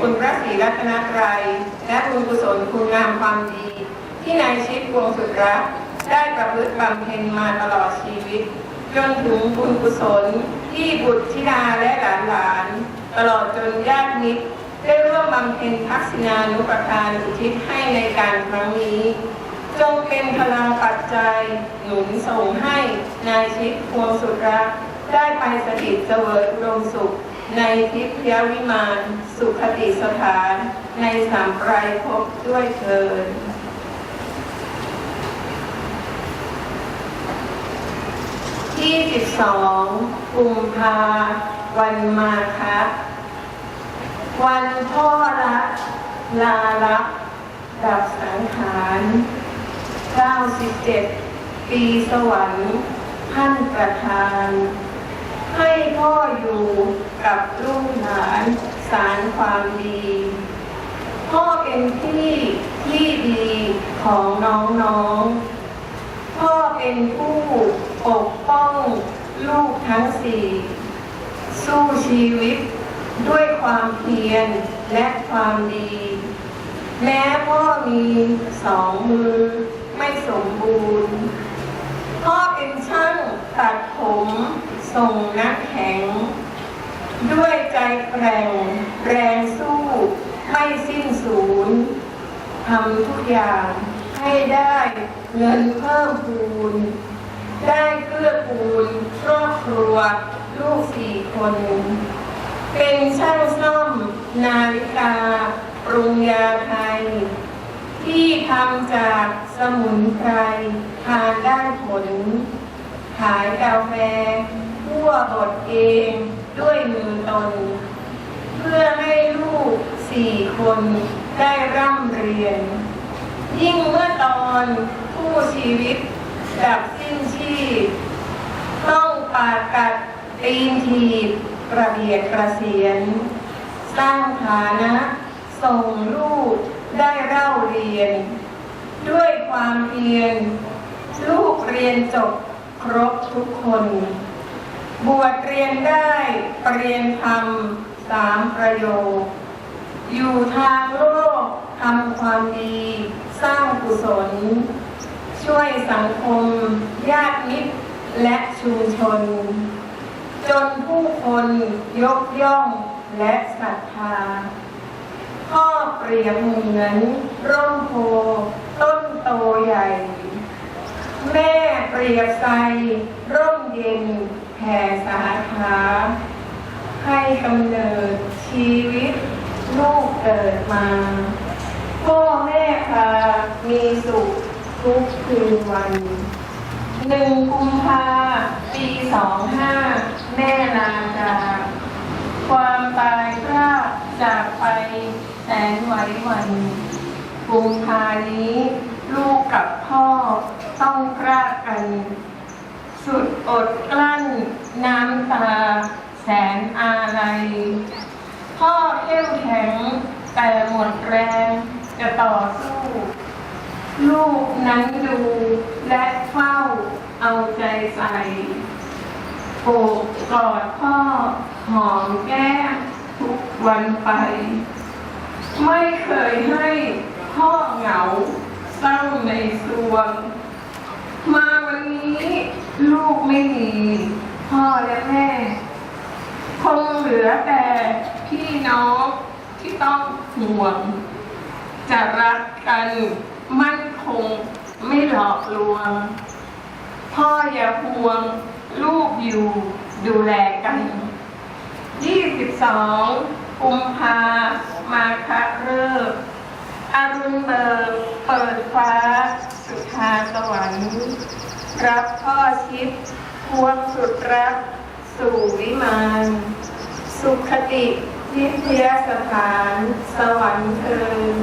คุณพระศรีรัตนตรัยและบุญกุศลคุณงามความดี ที่นายชิดวงสุดรักได้ประพฤติบำเพ็ญมาตลอดชีวิต จนถึงบุญกุศลที่บุตรธิดาและหลานหลานตลอดจนญาติมิตรได้ร่วมบำเพ็ญทักษิณานุปทานอุทิศให้ในการครั้งนี้ จงเป็นพลังปัจจัยหนุนส่งให้นายชิดพวงสุดรักได้ไปสถิตเสวยอุดมสุข ในทิพยวิมานสุขติสถาน ในสามไพรภพด้วยเถิดที่12กุมภาวันมาคะวันพ่อรักลาลักดับสังขาร97 ปีสวรรค์ท่านประทาน ให้พ่ออยู่กับลูกหลานสารความดี พ่อเป็นที่ที่ดีของน้องๆ พ่อเป็นผู้ปกป้องลูกทั้งสี่ สู้ชีวิตด้วยความเพียรและความดี แม้พ่อมีสองมือไม่สมบูรณ์ พ่อเป็นช่างตัดผม ส่งนักแข็ง ด้วยใจแกร่งแรงสู้ไม่สิ้นสูญทำทุกอย่างให้ได้เงินเพิ่มพูน ได้เกื้อกูลครอบครัวลูกสี่คน เป็นช่างซ่อมนาฬิกาปรุงยาไทย ที่ทำจากสมุนไพรทานได้ผล ขายกาแฟ วบดเองด้วยมือตน เพื่อให้ลูกสี่คนได้ร่ำเรียน ยิ่งเมื่อตอนผู้ชีวิตดับสิ้นชีพต้องปากัดตีนทีบกระเบียดกระเสียน สร้างฐานะ ส่งลูกได้เล่าเรียน ด้วยความเพียรลูกเรียนจบครบทุกคน บวชเรียนได้ปรริยนธรรมสามประโยค อยู่ทางโลกทำความดี สร้างกุศล ช่วยสังคม ญาติมิตรและชุมชน จนผู้คนยกย่องและศรัทธาพ่อเปรียบเหมือนร่มโพต้นโตใหญ่ แม่เปรียบใสร่มเย็น แผ่สาขาให้กำเนิดชีวิตลูกเกิดมาพ่อแม่พามีสุขทุกคืนวันหนึ่งกุมภาปีสองห้าแม่ลาจากความตายพรากจากไปแสนไวหวันกุมภานี้ ลูกกับพ่อต้องพรากกัน สุดอดกลั้นน้ำตาแสนอาลัย พ่อเข้มแข็งแต่หมดแรงจะต่อสู้ ลูกนั้นดูและเฝ้าเอาใจใส่โอบกอดพ่อหอมแก้มทุกวันไป ไม่เคยให้พ่อเหงาเศร้าในสวง มาวันนี้ ลูกไม่มี พ่อและแม่ คงเหลือแต่พี่น้องที่ต้องห่วง จะรักกันมั่นคงไม่หลอกลวง พ่ออย่าห่วงลูกอยู่ดูแลกัน 22กุมภามาคะเริกษ์อรุณเบิกเปิดฟ้า สุธาสวรรค์ รับพ่อชิดพวงสุดรัก สู่วิมานสุขติทิพยสถาน สวรรค์เทิน